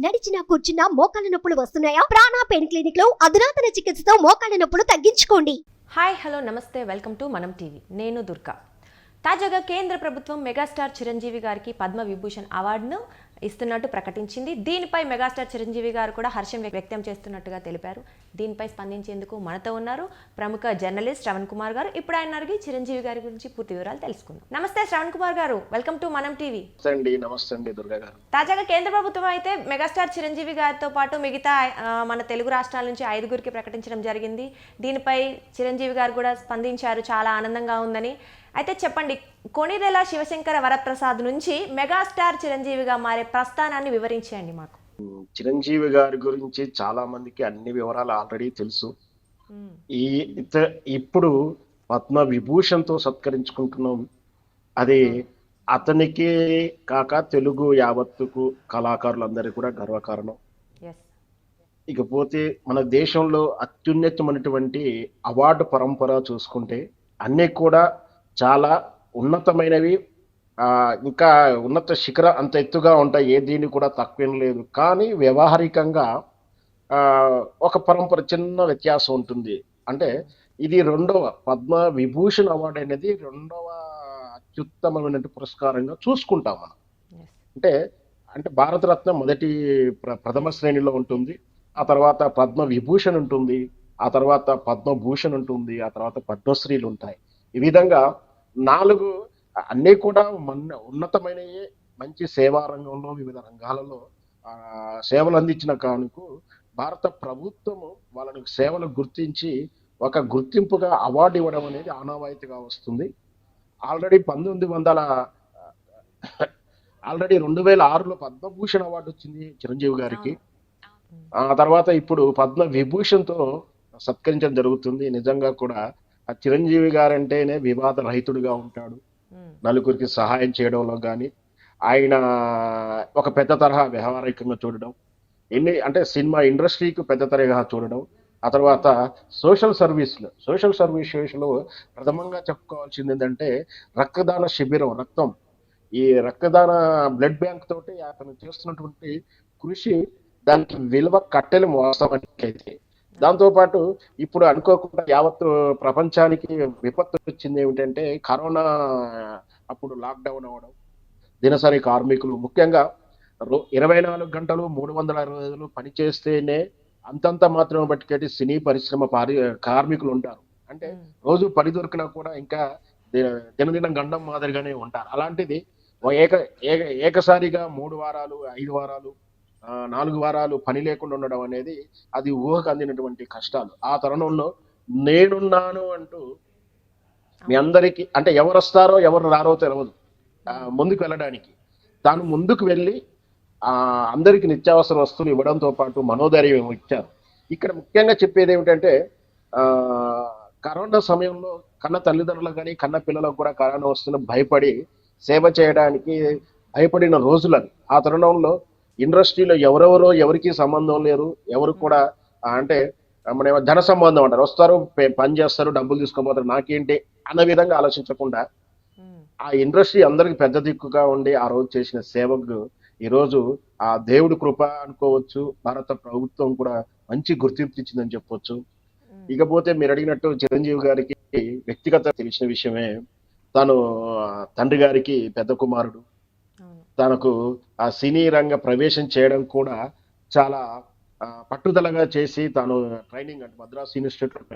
నడిచినా కూర్చున్నా మోకాళ్ళ నొప్పులు వస్తున్నాయా? ప్రాణా పెయిన్ క్లినిక్లో అధునాతన చికిత్సతో మోకాళ్ళ నొప్పులు తగ్గించుకోండి. హాయ్ హలో నమస్తే. Welcome to Manam TV. నేను దుర్గా. తాజాగా కేంద్ర ప్రభుత్వం మెగాస్టార్ చిరంజీవి గారికి పద్మ విభూషణ్ అవార్డును ఇస్తున్నట్టు ప్రకటించింది. దీనిపై మెగాస్టార్ చిరంజీవి గారు కూడా హర్షం వ్యక్- వ్యక్తం చేస్తున్నట్టుగా తెలిపారు. దీనిపై స్పందించేందుకు మనతో ఉన్నారు ప్రముఖ జర్నలిస్ట్ శ్రవణ్ కుమార్ గారు. ఇప్పుడు ఆయన అడిగి చిరంజీవి గారి గురించి పూర్తి వివరాలు తెలుసుకుందాం. నమస్తే శ్రవణ్ కుమార్ గారు. Welcome to Manam TV. నమస్తే అండి. దుర్గా గారు. తాజాగా కేంద్ర ప్రభుత్వం అయితే మెగాస్టార్ చిరంజీవి గారితో పాటు మిగతా మన తెలుగు రాష్ట్రాల నుంచి ఐదుగురికి ప్రకటించడం జరిగింది. దీనిపై చిరంజీవి గారు కూడా స్పందించారు. చాలా ఆనందంగా ఉందని. అయితే చెప్పండి కొణిదెల శివశంకర వరప్రసాద్ నుంచి మెగాస్టార్ చిరంజీవిగా మారే ప్రస్థానాన్ని వివరించేయండి మాకు. చిరంజీవి గారి గురించి చాలా మందికి అన్ని వివరాలు ఆల్రెడీ తెలుసు. ఈ ఇప్పుడు పద్మ విభూషణ్తో సత్కరించుకుంటున్నాం. అది అతనికి కాక తెలుగు యావత్తుకు కళాకారులందరికీ కూడా గర్వకారణం. ఇకపోతే మన దేశంలో అత్యున్నతమైనటువంటి అవార్డు పరంపర చూసుకుంటే అన్నీ కూడా చాలా ఉన్నతమైనవి ఇంకా ఉన్నత శిఖర అంత ఎత్తుగా ఉంటాయి. ఏ దీని కూడా తక్కువేం లేదు. కానీ వ్యవహారికంగా ఒక పరంపర చిన్న వ్యత్యాసం ఉంటుంది. అంటే ఇది రెండవ పద్మ విభూషణ్ అవార్డు అనేది రెండవ అత్యుత్తమమైన పురస్కారంగా చూసుకుంటాం మనం. అంటే అంటే భారతరత్న మొదటి ప్ర ప్రథమ శ్రేణిలో ఉంటుంది. ఆ తర్వాత పద్మ విభూషణ్ ఉంటుంది. ఆ తర్వాత పద్మభూషణ్ ఉంటుంది. ఆ తర్వాత పద్మశ్రీలు ఉంటాయి. ఈ విధంగా నాలుగు అన్నీ కూడా మన ఉన్నతమైనవి మంచి సేవా రంగంలో వివిధ రంగాలలో సేవలు అందించిన కానుకు భారత ప్రభుత్వము వాళ్ళని సేవలు గుర్తించి ఒక గుర్తింపుగా అవార్డు ఇవ్వడం అనేది ఆనవాయితీగా వస్తుంది. ఆల్రెడీ పంతొమ్మిది వందల ఆల్రెడీ రెండు వేల ఆరులో పద్మభూషణ్ అవార్డు వచ్చింది చిరంజీవి గారికి. ఆ తర్వాత ఇప్పుడు పద్మ విభూషణ్తో సత్కరించడం జరుగుతుంది. నిజంగా కూడా చిరంజీవి గారంటేనే వివాద రహితుడిగా ఉంటాడు. నలుగురికి సహాయం చేయడంలో కానీ ఆయన ఒక పెద్ద తరహా వ్యవహారికంగా చూడడం ఎన్ని అంటే సినిమా ఇండస్ట్రీకి పెద్ద తరహా చూడడం ఆ తర్వాత సోషల్ సర్వీస్లో సోషల్ సర్వీసెస్లో ప్రథమంగా చెప్పుకోవాల్సింది ఏంటంటే రక్తదాన శిబిరం రక్తం. ఈ రక్తదాన బ్లడ్ బ్యాంక్ తోటి అతను చేస్తున్నటువంటి కృషి దానికి విలువ కట్టెలు వాస్తవానికి అయితే దాంతోపాటు ఇప్పుడు అనుకోకుండా యావత్ ప్రపంచానికి విపత్తు వచ్చింది ఏమిటంటే కరోనా అప్పుడు లాక్డౌన్ అవ్వడం దినసరి కార్మికులు ముఖ్యంగా రో- ఇరవై నాలుగు గంటలు మూడు వందల అరవై రోజులు పని చేస్తేనే అంతంత మాత్రం బట్టికేటి సినీ పరిశ్రమ పారి కార్మికులు ఉంటారు అంటే. రోజు పని దొరికినా కూడా ఇంకా దినదినం గండం మాదిరిగానే ఉంటారు అలాంటిది ఏక ఏక ఏకసారిగా మూడు వారాలు ఐదు వారాలు నాలుగు వారాలు పని లేకుండా ఉండడం అనేది అది ఊహకు అందినటువంటి కష్టాలు. ఆ తరుణంలో నేనున్నాను అంటూ మీ అందరికీ అంటే ఎవరు వస్తారో ఎవరు రారో తెలియదు ముందుకు వెళ్ళడానికి. తాను ముందుకు వెళ్ళి ఆ అందరికి నిత్యావసర వస్తువులు ఇవ్వడంతో పాటు మనోధైర్యం ఇచ్చారు. ఇక్కడ ముఖ్యంగా చెప్పేది ఏమిటంటే ఆ కరోనా సమయంలో కన్న తల్లిదండ్రులకు కానీ కన్న పిల్లలకు కూడా కరోనా వస్తున్న భయపడి సేవ చేయడానికి భయపడిన రోజులని ఆ తరుణంలో ఇండస్ట్రీలో ఎవరెవరో ఎవరికి సంబంధం లేరు. ఎవరు కూడా అంటే మన ధన సంబంధం అంటారు. వస్తారు పని చేస్తారు డబ్బులు తీసుకోపోతారు నాకేంటి? అన్న విధంగా ఆలోచించకుండా. ఆ ఇండస్ట్రీ అందరికి పెద్ద దిక్కుగా ఉండి ఆ రోజు చేసిన సేవకు ఈరోజు ఆ దేవుడి కృప అనుకోవచ్చు భారత ప్రభుత్వం కూడా మంచి గుర్తింపు ఇచ్చిందని చెప్పొచ్చు. ఇకపోతే మీరు అడిగినట్టు చిరంజీవి గారికి వ్యక్తిగత తెలిసిన విషయమే. తను తండ్రి గారికి పెద్ద కుమారుడు. తనకు ఆ సినీ రంగ ప్రవేశం చేయడం కూడా చాలా పట్టుదలగా చేసి తాను ట్రైనింగ్ అంటే మద్రాస్ ఇన్స్టిట్యూట్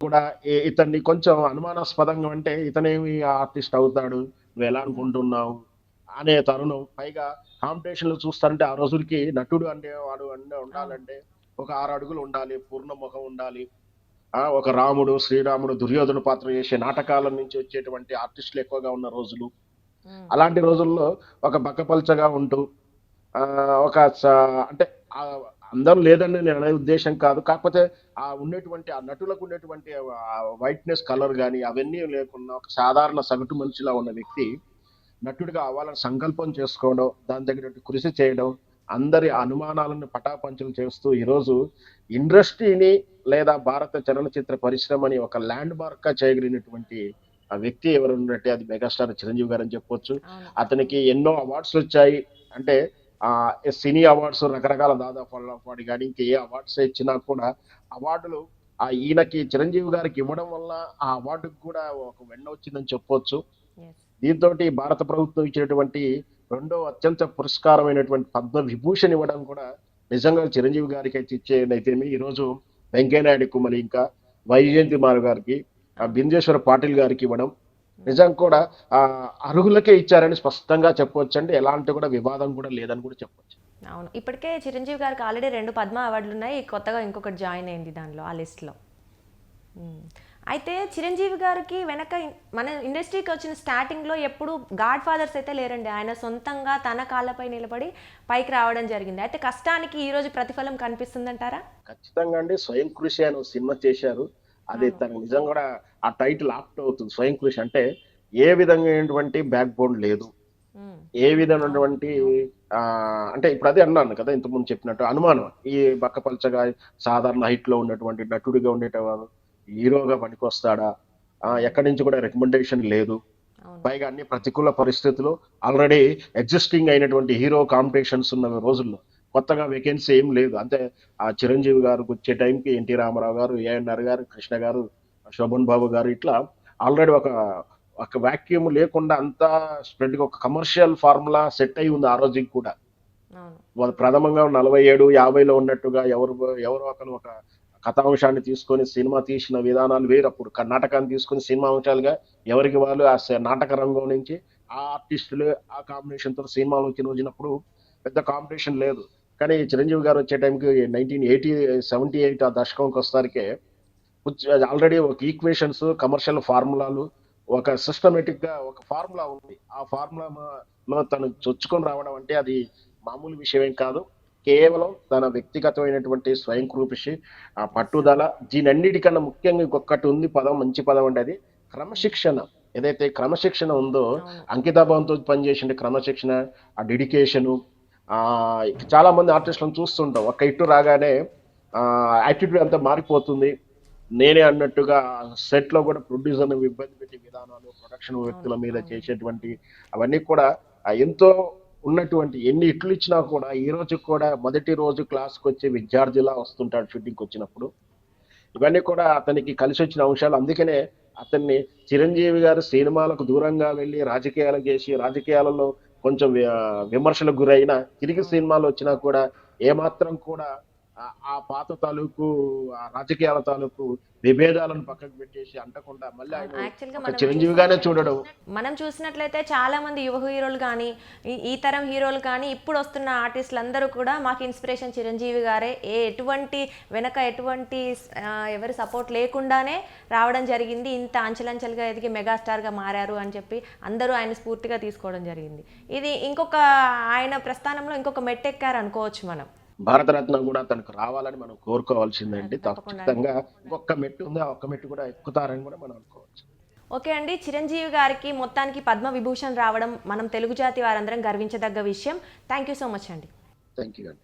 కూడా ఇతన్ని కొంచెం అనుమానాస్పదంగా అంటే ఇతనేమి ఆర్టిస్ట్ అవుతాడు నువ్వు ఎలా అనుకుంటున్నావు అనే తరుణం. పైగా కాంపిటీషన్లు చూస్తారంటే ఆ రోజులకి నటుడు అంటే వాడు అంటే ఉండాలంటే ఒక ఆరు అడుగులు ఉండాలి పూర్ణ ముఖం ఉండాలి. ఆ ఒక రాముడు శ్రీరాముడు దుర్యోధన పాత్ర చేసే నాటకాల నుంచి వచ్చేటువంటి ఆర్టిస్టులు ఎక్కువగా ఉన్న రోజులు. అలాంటి రోజుల్లో ఒక బక్కపల్చగా ఉంటూ ఆ, ఒక అంటే అందరూ లేదని నేను అనే ఉద్దేశం కాదు. కాకపోతే ఆ ఉండేటువంటి ఆ నటులకు ఉండేటువంటి వైట్నెస్ కలర్ కానీ అవన్నీ లేకుండా ఒక సాధారణ సగటు మనిషిలా ఉన్న వ్యక్తి నటుడిగా అవ్వాలని సంకల్పం చేసుకోవడం దాని తగినట్టు కృషి చేయడం అందరి అనుమానాలను పటాపంచలు చేస్తూ ఈరోజు ఇండస్ట్రీని లేదా భారత చలనచిత్ర పరిశ్రమని ఒక ల్యాండ్ మార్క్గా చేయగలిగినటువంటి ఆ వ్యక్తి ఎవరు ఉన్నట్టే అది మెగాస్టార్ చిరంజీవి గారు అని చెప్పొచ్చు. అతనికి ఎన్నో అవార్డ్స్ వచ్చాయి. అంటే ఆ సినీ అవార్డ్స్ రకరకాల దాదాపు అవార్డు కానీ ఇంకా ఏ అవార్డ్స్ ఇచ్చినా కూడా అవార్డులు ఆ ఈయనకి చిరంజీవి గారికి ఇవ్వడం వల్ల ఆ అవార్డుకి కూడా ఒక వెన్న వచ్చిందని చెప్పొచ్చు. దీంతో భారత ప్రభుత్వం ఇచ్చినటువంటి రెండో అత్యంత పురస్కారమైనటువంటి పద్మ విభూషణ్ ఇవ్వడం కూడా నిజంగా చిరంజీవి గారికి అయితే ఇచ్చేనైతేమి ఈరోజు వెంకయ్యనాయుడుకు మరి ఇంకా వైజయంతి మారు గారికి బిందేశ్వర పాటిల్ గారికి ఇవ్వడం. నిజం కూడా ఆ అర్హులకే ఇచ్చారని స్పష్టంగా చెప్పొచ్చు అండి ఎలాంటి కూడా వివాదం కూడా లేదని కూడా చెప్పొచ్చు. అవును. ఇప్పటికే చిరంజీవి గారికి ఆల్రెడీ రెండు పద్మ అవార్డులు ఉన్నాయి. కొత్తగా ఇంకొకటి జాయిన్ అయింది దానిలో ఆ లిస్ట్లో. అయితే చిరంజీవి గారికి వెనక మన ఇండస్ట్రీకి వచ్చిన స్టార్టింగ్లో ఎప్పుడు గాడ్ ఫాదర్స్ అయితే లేరండి. ఆయన సొంతంగా తన కాళ్ళపై నిలబడి పైకి రావడం జరిగింది. అయితే కష్టానికి ఈ రోజు ప్రతిఫలం కనిపిస్తుందంటారా? ఖచ్చితంగా అండి. స్వయం కృషి అని సినిమా చేశారు. అది. తనకు నిజంగా కూడా ఆ టైటిల్ ఆప్ట్ అవుతుంది. స్వయం కృషి అంటే ఏ విధమైనటువంటి బ్యాక్ బోన్ లేదు. ఏ విధమైనటువంటి ఆ అంటే ఇప్పుడు అదే అన్నాను కదా ఇంతకుముందు చెప్పినట్టు అనుమానం. ఈ బక్కపల్చగా సాధారణ హైట్లో ఉన్నటువంటి నటుడిగా ఉండేటవాడు హీరోగా పనికొస్తాడా? ఎక్కడి నుంచి కూడా రికమెండేషన్ లేదు. పైగా అన్ని ప్రతికూల పరిస్థితులు ఆల్రెడీ ఎగ్జిస్టింగ్ అయినటువంటి హీరో కాంపిటీషన్స్ ఉన్న రోజుల్లో. కొత్తగా వేకెన్సీ ఏం లేదు. అంటే ఆ చిరంజీవి గారు వచ్చే టైంకి ఎన్టీ రామారావు గారు ఏఎన్ఆర్ గారు కృష్ణ గారు శోభన్ బాబు గారు ఇట్లా ఆల్రెడీ ఒక ఒక వాక్యూమ్ లేకుండా అంతా స్ప్రెడ్ ఒక కమర్షియల్ ఫార్ములా సెట్ అయి ఉంది ఆ రోజుకి కూడా. వాళ్ళు ప్రథమంగా నలభై ఏడు యాభైలో ఉన్నట్టుగా ఎవరు ఎవరో ఒకరు ఒక కథాంశాన్ని తీసుకొని సినిమా తీసిన విధానాలు వేరు. అప్పుడు కర్ణాటకాన్ని తీసుకొని సినిమా అంశాలుగా ఎవరికి వాళ్ళు ఆ నాటక రంగం నుంచి ఆ ఆర్టిస్టులు ఆ కాంబినేషన్తో సినిమాలు వచ్చిన వచ్చినప్పుడు పెద్ద కాంపిటీషన్ లేదు. కానీ చిరంజీవి గారు వచ్చే టైంకి నైన్టీన్ ఎయిటీ సెవెంటీ ఎయిట్ ఆ దశకంకి వస్తారికే ఆల్రెడీ ఒక ఈక్వేషన్స్ కమర్షియల్ ఫార్ములాలు ఒక సిస్టమేటిక్గా ఒక ఫార్ములా ఉంది. ఆ ఫార్ములా లో తను చొచ్చుకొని రావడం అంటే అది మామూలు విషయం ఏం కాదు. కేవలం తన వ్యక్తిగతమైనటువంటి స్వయం కృషి ఆ పట్టుదల దీనన్నిటికన్నా ముఖ్యంగా ఇంకొకటి ఉంది పదం మంచి పదం అంటే అది. క్రమశిక్షణ. ఏదైతే క్రమశిక్షణ ఉందో అంకితాభావంతో పనిచేసిన క్రమశిక్షణ ఆ డెడికేషను చాలా మంది ఆర్టిస్టులను చూస్తుంటాం. ఒక ఇట్టు రాగానే ఆ యాటిట్యూడ్ అంతా మారిపోతుంది. నేనే అన్నట్టుగా సెట్లో కూడా ప్రొడ్యూసర్ ఇబ్బంది పెట్టే విధానాలు ప్రొడక్షన్ వ్యక్తుల మీద. చేసేటువంటి అవన్నీ కూడా ఎంతో ఉన్నటువంటి ఎన్ని ఇట్లు ఇచ్చినా కూడా ఈ రోజు కూడా మొదటి రోజు క్లాస్కి వచ్చే విద్యార్థిలా వస్తుంటాడు షూటింగ్కి వచ్చినప్పుడు. ఇవన్నీ కూడా అతనికి కలిసి వచ్చిన అంశాలు. అందుకనే అతన్ని చిరంజీవి గారు సినిమాలకు దూరంగా వెళ్ళి రాజకీయాలు చేసి రాజకీయాలలో కొంచెం విమర్శలకు గురైన తిరిగి సినిమాలు వచ్చినా కూడా ఏమాత్రం కూడా ఆ- పాత తాలూకు ఆ రాజకీయాల తాలూకు విభేదాలను పక్కకు పెట్టేసి అంటకుండా మళ్ళీ ఆయన చిరంజీవిగానే చూడడం. మనం చూసినట్లయితే చాలా మంది యువ హీరోలు కానీ ఈ- తరం హీరోలు కానీ ఇప్పుడు వస్తున్న ఆర్టిస్టులు అందరూ కూడా మాకు ఇన్స్పిరేషన్ చిరంజీవి గారే. ఏ ఎటువంటి వెనక ఎటువంటి ఎవరి సపోర్ట్ లేకుండానే రావడం జరిగింది. ఇంత అంచెలంచెలుగా ఎదిగి మెగాస్టార్గా మారారు అని చెప్పి అందరూ ఆయన స్ఫూర్తిగా తీసుకోవడం జరిగింది. ఇది ఇంకొక ఆయన ప్రస్థానంలో ఇంకొక మెట్టెక్కారు అనుకోవచ్చు మనం. భారతరత్న కూడా తనకు రావాలని మనం కోరుకోవాల్సిందండి. ఖచ్చితంగా ఒక్క మెట్టు ఉంది ఆ ఒక్క మెట్టు కూడా ఎక్కుతారని కూడా మనం అనుకోవచ్చు. ఓకే అండి చిరంజీవి గారికి మొత్తానికి పద్మ విభూషణ్ రావడం మనం తెలుగు జాతి వారందరం గర్వించదగ్గ విషయం. థ్యాంక్ యూ సో మచ్ అండి. థ్యాంక్ యూ అండి.